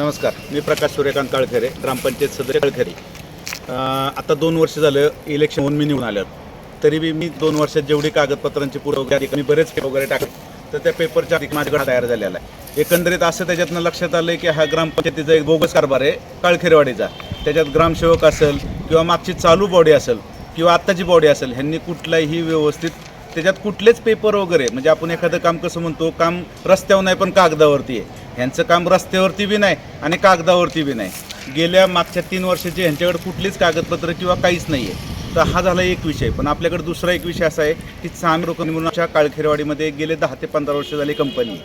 नमस्कार मी प्रकाश सूर्यकांत काळखेरे ग्रामपंचायत सदस्य काळखेरे. आता दोन वर्ष झालं इलेक्शन होऊन मी निवडून आलं तरी बी मी दोन वर्षात जेवढी कागदपत्रांची पुरवठी मी बरेच वगैरे टाकले. तर त्या पेपरच्या आधी माझ्याकडे तयार झालेला आहे. एकंदरीत असं त्याच्यातनं लक्षात आलं की हा ग्रामपंचायतीचा एक बोगस कारभार आहे काळखेरेवाडीचा. त्याच्यात ग्रामसेवक असेल किंवा मागची चालू बॉडी असेल किंवा आत्ताची बॉडी असेल ह्यांनी कुठलाही व्यवस्थित त्याच्यात कुठलेच पेपर वगैरे म्हणजे आपण एखादं काम कसं म्हणतो काम रस्त्यावर नाही पण कागदावरती आहे. ह्यांचं काम रस्त्यावरती बी नाही आणि कागदावरती बी नाही. गेल्या मागच्या तीन वर्षाची ह्यांच्याकडे कुठलीच कागदपत्र किंवा काहीच नाही आहे तर हा झाला एक विषय. पण आपल्याकडे दुसरा एक विषय असा आहे की सामी रोकड काळखेरवाडीमध्ये गेले दहा ते पंधरा वर्ष झाली कंपनी.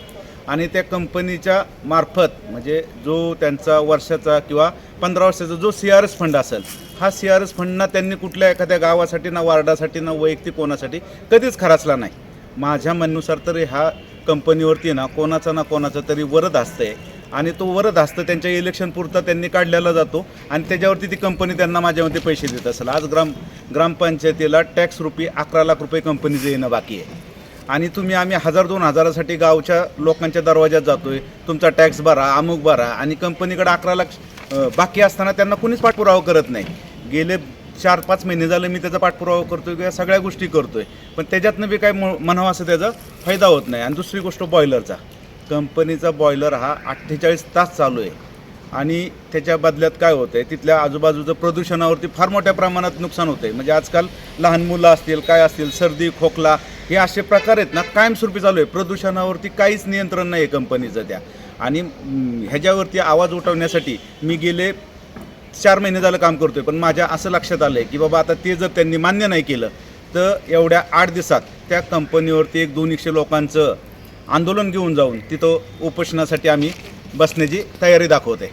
आणि त्या कंपनीच्या मार्फत म्हणजे जो त्यांचा वर्षाचा किंवा पंधरा वर्षाचा जो सी आर एस फंड असेल हा सी आर एस फंडना त्यांनी कुठल्या एखाद्या गावासाठी ना वार्डासाठी ना वैयक्तिक कोणासाठी कधीच खर्चला नाही. माझ्या म्हणनुसार तरी ह्या कंपनीवरती ना कोणाचा ना कोणाचा तरी वरद आहे आणि तो वरद असतं त्यांच्या इलेक्शन पुरता त्यांनी काढलेला जातो. आणि त्याच्यावरती ती कंपनी त्यांना माझ्यामध्ये पैसे देत असेल. आज ग्राम ग्रामपंचायतीला टॅक्स रुपये अकरा लाख रुपये कंपनीचं येणं बाकी आहे. आणि तुम्ही आम्ही हजार दोन हजारासाठी गावच्या लोकांच्या दरवाज्यात आहे तुमचा टॅक्स भरा अमुक भरा. आणि कंपनीकडे अकरा लाख बाकी असताना त्यांना कुणीच पाठपुरावा करत नाही. गेले चार पाच महिने झाले मी त्याचा पाठपुरावा करतोय किंवा सगळ्या गोष्टी करतोय. पण त्याच्यातनं बी काय म- म्हणावं असं त्याचा फायदा होत नाही. आणि दुसरी गोष्ट बॉयलरचा. कंपनीचा बॉयलर हा अठ्ठेचाळीस तास चालू आहे. आणि त्याच्या बदल्यात काय होतं आहे तिथल्या आजूबाजूचं प्रदूषणावरती फार मोठ्या प्रमाणात नुकसान होतं आहे म्हणजे आजकाल लहान मुलं असतील काय असतील सर्दी खोकला हे असे प्रकार आहेत ना कायमस्वरूपी चालू आहे. प्रदूषणावरती काहीच नियंत्रण नाही आहे कंपनीचं त्या. आणि ह्याच्यावरती आवाज उठवण्यासाठी मी गेले चार महिने झालं काम करतोय पण माझ्या असं लक्षात आलं आहे की बाबा आता ते जर त्यांनी मान्य नाही केलं तर एवढ्या आठ दिवसात त्या कंपनीवरती एक दोन एकशे लोकांचं आंदोलन घेऊन जाऊन तिथं उपोषणासाठी आम्ही बसण्याची तयारी दाखवते